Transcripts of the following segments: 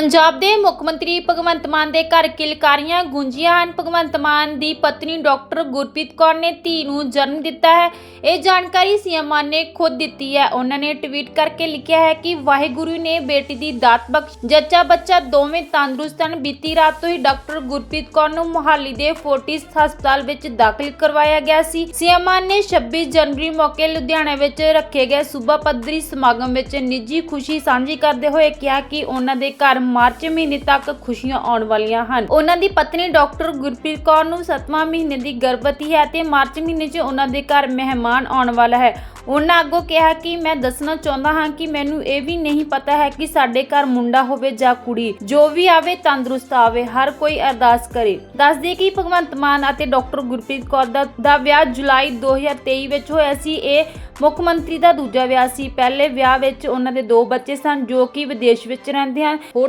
ਪੰਜਾਬ ਦੇ ਮੁੱਖ ਮੰਤਰੀ ਭਗਵੰਤ ਮਾਨ ਦੇ ਘਰ ਕਿਲਕਾਰੀਆਂ ਗੂੰਜੀਆਂ ਹਨ। ਭਗਵੰਤ ਮਾਨ ਦੀ ਪਤਨੀ ਡਾਕਟਰ ਗੁਰਪ੍ਰੀਤ ਕੌਰ ਨੇ ਧੀ ਨੂੰ ਜਨਮ ਦਿੱਤਾ ਹੈ। ਇਹ ਜਾਣਕਾਰੀ ਸੀਐਮ ਮਾਨ ਨੇ ਖੁਦ ਦਿੱਤੀ ਹੈ। ਉਹਨਾਂ ਨੇ ਟਵੀਟ ਕਰਕੇ ਲਿਖਿਆ ਹੈ ਕਿ ਵਾਹਿਗੁਰੂ ਨੇ ਬੇਟੀ ਦੀ ਦਾਤ ਬਖਸ਼ ਜੱਚਾ ਬੱਚਾ ਦੋਵੇਂ ਤੰਦਰੁਸਤ ਹਨ। ਬੀਤੀ ਰਾਤ ਤੋਂ ਹੀ ਡਾਕਟਰ ਗੁਰਪ੍ਰੀਤ ਕੌਰ ਨੂੰ ਮੁਹਾਲੀ ਦੇ ਫੋਰਟਿਸ ਹਸਪਤਾਲ ਵਿੱਚ ਦਾਖਲ ਕਰਵਾਇਆ ਗਿਆ ਸੀ। ਸੀਐਮ ਮਾਨ ਨੇ 26 ਜਨਵਰੀ ਮੌਕੇ ਲੁਧਿਆਣਾ ਵਿੱਚ ਰੱਖੇ ਗਏ ਸੂਬਾ ਪੱਧਰੀ ਸਮਾਗਮ ਵਿੱਚ ਨਿੱਜੀ ਖੁਸ਼ੀ ਸਾਂਝੀ ਕਰਦੇ ਹੋਏ ਕਿਹਾ ਕਿ ਉਹਨਾਂ ਦੇ ਘਰ ਮਾਰਚ ਮਹੀਨੇ ਤੱਕ ਖੁਸ਼ੀਆਂ ਆਉਣ ਵਾਲੀਆਂ ਹਨ। ਉਹਨਾਂ ਦੀ ਪਤਨੀ ਡਾਕਟਰ ਗੁਰਪ੍ਰੀਤ ਕੌਰ ਨੂੰ 7ਵਾਂ ਮਹੀਨੇ ਦੀ ਗਰਭਵਤੀ ਹੈ ਤੇ ਮਾਰਚ ਮਹੀਨੇ 'ਚ ਉਹਨਾਂ ਦੇ ਘਰ ਮਹਿਮਾਨ ਆਉਣ ਵਾਲਾ ਹੈ। ਉਹਨਾਂ ਅੱਗੋਂ ਕਿਹਾ ਕਿ ਮੈਂ ਦੱਸਣਾ ਚਾਹੁੰਦਾ ਹਾਂ ਕਿ ਮੈਨੂੰ ਇਹ ਵੀ ਨਹੀਂ ਪਤਾ ਹੈ ਕਿ ਸਾਡੇ ਘਰ ਮੁੰਡਾ ਹੋਵੇ ਜਾਂ ਕੁੜੀ। ਜੋ ਵੀ ਆਵੇ, ਤੰਦਰੁਸਤ ਆਵੇ, ਹਰ ਕੋਈ ਅਰਦਾਸ ਕਰੇ। ਦੱਸਦੇ ਕਿ ਭਗਵੰਤ ਮਾਨ ਅਤੇ ਡਾਕਟਰ ਗੁਰਪ੍ਰੀਤ ਕੌਰ ਦਾ ਦਾ ਵਿਆਹ ਜੁਲਾਈ 2023 ਵਿੱਚ ਹੋਇਆ ਸੀ। ਇਹ ਮੁੱਖ ਮੰਤਰੀ ਦਾ ਦੂਜਾ ਵਿਆਹ ਸੀ। ਪਹਿਲੇ ਵਿਆਹ ਵਿੱਚ ਉਹਨਾਂ ਦੇ ਦੋ ਬੱਚੇ ਸਨ ਜੋ ਕਿ ਵਿਦੇਸ਼ ਵਿੱਚ ਰਹਿੰਦੇ ਹਨ। ਹੋਰ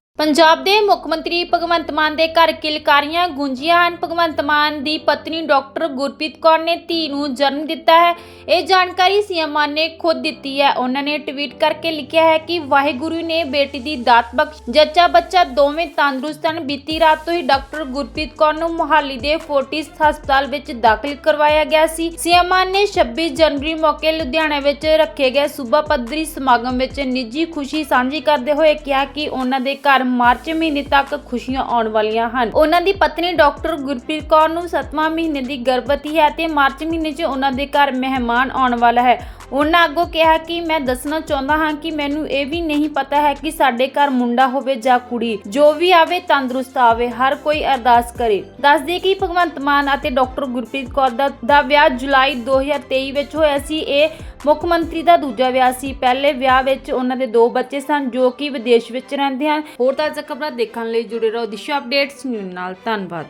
ਪੰਜਾਬ ਦੇ ਮੁੱਖ ਮੰਤਰੀ ਭਗਵੰਤ ਮਾਨ ਦੇ ਘਰ ਕਿਲਕਾਰੀਆਂ ਗੂੰਜੀਆਂ ਹਨ। ਭਗਵੰਤ ਮਾਨ ਦੀ ਪਤਨੀ ਡਾਕਟਰ ਗੁਰਪ੍ਰੀਤ ਕੌਰ ਨੇ ਧੀ ਨੂੰ ਜਨਮ ਦਿੱਤਾ ਹੈ। ਇਹ ਜਾਣਕਾਰੀ ਸੀਐਮ ਮਾਨ ਨੇ ਖੁਦ ਦਿੱਤੀ ਹੈ। ਉਹਨਾਂ ਨੇ ਟਵੀਟ ਕਰਕੇ ਲਿਖਿਆ ਹੈ ਕਿ ਵਾਹਿਗੁਰੂ ਨੇ ਬੇਟੀ ਦੀ ਦਾਤ ਬਖਸ਼ ਜੱਚਾ ਬੱਚਾ ਦੋਵੇਂ ਤੰਦਰੁਸਤ ਹਨ। ਬੀਤੀ ਰਾਤ ਤੋਂ ਹੀ ਡਾਕਟਰ ਗੁਰਪ੍ਰੀਤ ਕੌਰ ਨੂੰ ਮੁਹਾਲੀ ਦੇ ਫੋਰਟਿਸ ਹਸਪਤਾਲ ਵਿੱਚ ਦਾਖਲ ਕਰਵਾਇਆ ਗਿਆ ਸੀ। ਸੀਐਮ ਮਾਨ ਨੇ 26 ਜਨਵਰੀ ਮੌਕੇ ਲੁਧਿਆਣਾ ਵਿੱਚ ਰੱਖੇ ਗਏ ਸੂਬਾ ਪੱਧਰੀ ਸਮਾਗਮ ਵਿੱਚ ਨਿੱਜੀ ਖੁਸ਼ੀ ਸਾਂਝੀ ਕਰਦੇ ਹੋਏ ਕਿਹਾ ਕਿ ਉਹਨਾਂ ਦੇ ਘਰ ਮਾਰਚ ਮਹੀਨੇ ਤੱਕ ਖੁਸ਼ੀਆਂ ਆਉਣ ਵਾਲੀਆਂ ਹਨ। ਉਹਨਾਂ ਦੀ ਪਤਨੀ ਡਾਕਟਰ ਗੁਰਪ੍ਰੀਤ ਕੌਰ ਨੂੰ 7ਵਾਂ ਮਹੀਨੇ ਦੀ ਗਰਭਵਤੀ ਹੈ ਤੇ ਮਾਰਚ ਮਹੀਨੇ 'ਚ ਉਹਨਾਂ ਦੇ ਘਰ ਮਹਿਮਾਨ ਆਉਣ ਵਾਲਾ ਹੈ। ਉਹਨਾਂ ਅੱਗੋਂ ਕਿਹਾ ਕਿ ਮੈਂ ਦੱਸਣਾ ਚਾਹੁੰਦਾ ਹਾਂ ਕਿ ਮੈਨੂੰ ਇਹ ਵੀ ਨਹੀਂ ਪਤਾ ਹੈ ਕਿ ਸਾਡੇ ਘਰ ਮੁੰਡਾ ਹੋਵੇ ਜਾਂ ਕੁੜੀ। ਜੋ ਵੀ ਆਵੇ, ਤੰਦਰੁਸਤ ਆਵੇ, ਹਰ ਕੋਈ ਅਰਦਾਸ ਕਰੇ। ਦੱਸ ਦੇ ਕਿ ਭਗਵੰਤ ਮਾਨ ਅਤੇ ਡਾਕਟਰ ਗੁਰਪ੍ਰੀਤ ਕੌਰ ਦਾ ਦਾ ਵਿਆਹ ਜੁਲਾਈ 2023 ਵਿੱਚ ਹੋਇਆ ਸੀ। ਇਹ ਮੁੱਖ ਮੰਤਰੀ ਦਾ ਦੂਜਾ ਵਿਆਹ ਸੀ। ਪਹਿਲੇ ਵਿਆਹ ਵਿੱਚ ਉਹਨਾਂ ਦੇ ਦੋ ਬੱਚੇ ਸਨ, ਜੋ ਕਿ ਵਿਦੇਸ਼ ਵਿੱਚ ਰਹਿੰਦੇ ਹਨ। ਹੋਰ ਤਾਜ਼ਾ ਖਬਰਾਂ ਦੇਖਣ ਲਈ ਜੁੜੇ ਰਹੋ ਦਿਸ਼ਾ ਅਪਡੇਟਸ। ਨਿਊਜ਼ ਨਾਲ ਧੰਨਵਾਦ।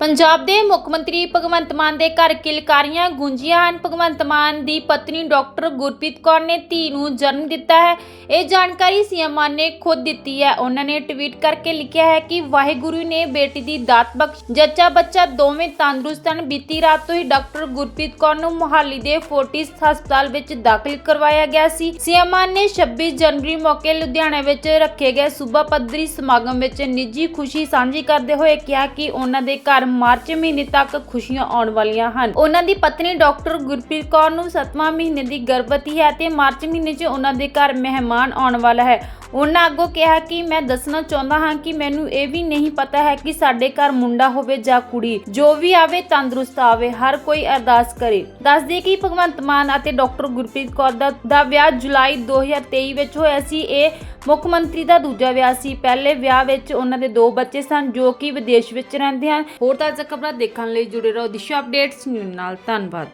ਪੰਜਾਬ ਦੇ ਮੁੱਖ ਮੰਤਰੀ ਭਗਵੰਤ ਮਾਨ ਦੇ ਘਰ ਕਿਲਕਾਰੀਆਂ ਗੂੰਜੀਆਂ ਹਨ। ਭਗਵੰਤ ਮਾਨ ਦੀ ਪਤਨੀ ਡਾਕਟਰ ਗੁਰਪ੍ਰੀਤ ਕੌਰ ਨੇ ਧੀ ਨੂੰ ਜਨਮ ਦਿੱਤਾ ਹੈ। ਇਹ ਜਾਣਕਾਰੀ ਸੀਐਮ ਮਾਨ ਨੇ ਖੁਦ ਦਿੱਤੀ ਹੈ। ਉਹਨਾਂ ਨੇ ਟਵੀਟ ਕਰਕੇ ਲਿਖਿਆ ਹੈ ਕਿ ਵਾਹਿਗੁਰੂ ਨੇ ਬੇਟੀ ਦੀ ਦਾਤ ਬਖਸ਼ ਜੱਚਾ ਬੱਚਾ ਦੋਵੇਂ ਤੰਦਰੁਸਤ ਹਨ। ਬੀਤੀ ਰਾਤ ਤੋਂ ਹੀ ਡਾਕਟਰ ਗੁਰਪ੍ਰੀਤ ਕੌਰ ਨੂੰ ਮੁਹਾਲੀ ਦੇ ਫੋਰਟਿਸ ਹਸਪਤਾਲ ਵਿੱਚ ਦਾਖਲ ਕਰਵਾਇਆ ਗਿਆ ਸੀ। ਸੀਐਮ ਮਾਨ ਨੇ 26 ਜਨਵਰੀ ਮੌਕੇ ਲੁਧਿਆਣਾ ਵਿੱਚ ਰੱਖੇ ਗਏ ਸੂਬਾ ਪੱਧਰੀ ਸਮਾਗਮ ਵਿੱਚ ਨਿੱਜੀ ਖੁਸ਼ੀ ਸਾਂਝੀ ਕਰਦੇ ਹੋਏ ਕਿਹਾ ਕਿ ਉਹਨਾਂ ਦੇ ਘਰ ਮਾਰਚ ਮਹੀਨੇ ਤੱਕ ਖੁਸ਼ੀਆਂ ਆਉਣ ਵਾਲੀਆਂ ਹਨ। ਉਹਨਾਂ ਦੀ ਪਤਨੀ ਡਾਕਟਰ ਗੁਰਪ੍ਰੀਤ ਕੌਰ ਨੂੰ 7ਵਾਂ ਮਹੀਨੇ ਦੀ ਗਰਭਵਤੀ ਹੈ ਤੇ ਮਾਰਚ ਮਹੀਨੇ 'ਚ ਉਹਨਾਂ ਦੇ ਘਰ ਮਹਿਮਾਨ ਆਉਣ ਵਾਲਾ ਹੈ। ਉਹਨਾਂ ਅੱਗੋਂ ਕਿਹਾ ਕਿ ਮੈਂ ਦੱਸਣਾ ਚਾਹੁੰਦਾ ਹਾਂ ਕਿ ਮੈਨੂੰ ਇਹ ਵੀ ਨਹੀਂ ਪਤਾ ਹੈ ਕਿ ਸਾਡੇ ਘਰ ਮੁੰਡਾ ਹੋਵੇ ਜਾਂ ਕੁੜੀ। ਜੋ ਵੀ ਆਵੇ, ਤੰਦਰੁਸਤ ਆਵੇ, ਹਰ ਕੋਈ ਅਰਦਾਸ ਕਰੇ। ਦੱਸ ਕਿ ਭਗਵੰਤ ਮਾਨ ਅਤੇ ਡਾਕਟਰ ਗੁਰਪ੍ਰੀਤ ਕੌਰ ਦਾ ਦਾ ਵਿਆਹ ਜੁਲਾਈ 2023 ਵਿੱਚ ਹੋਇਆ ਸੀ। ਇਹ ਮੁੱਖ ਮੰਤਰੀ ਦਾ ਦੂਜਾ ਵਿਆਹ ਸੀ। ਪਹਿਲੇ ਵਿਆਹ ਵਿੱਚ ਉਹਨਾਂ ਦੇ ਦੋ ਬੱਚੇ ਸਨ ਜੋ ਕਿ ਵਿਦੇਸ਼ ਵਿੱਚ ਰਹਿੰਦੇ ਹਨ। ਹੋਰ ਤਾਜ਼ਾ ਖਬਰਾਂ ਦੇਖਣ ਲਈ ਜੁੜੇ ਰਹੋ ਦਿਸ਼ਾ ਅਪਡੇਟਸ ਨਿਊਜ਼ ਨਾਲ। ਧੰਨਵਾਦ।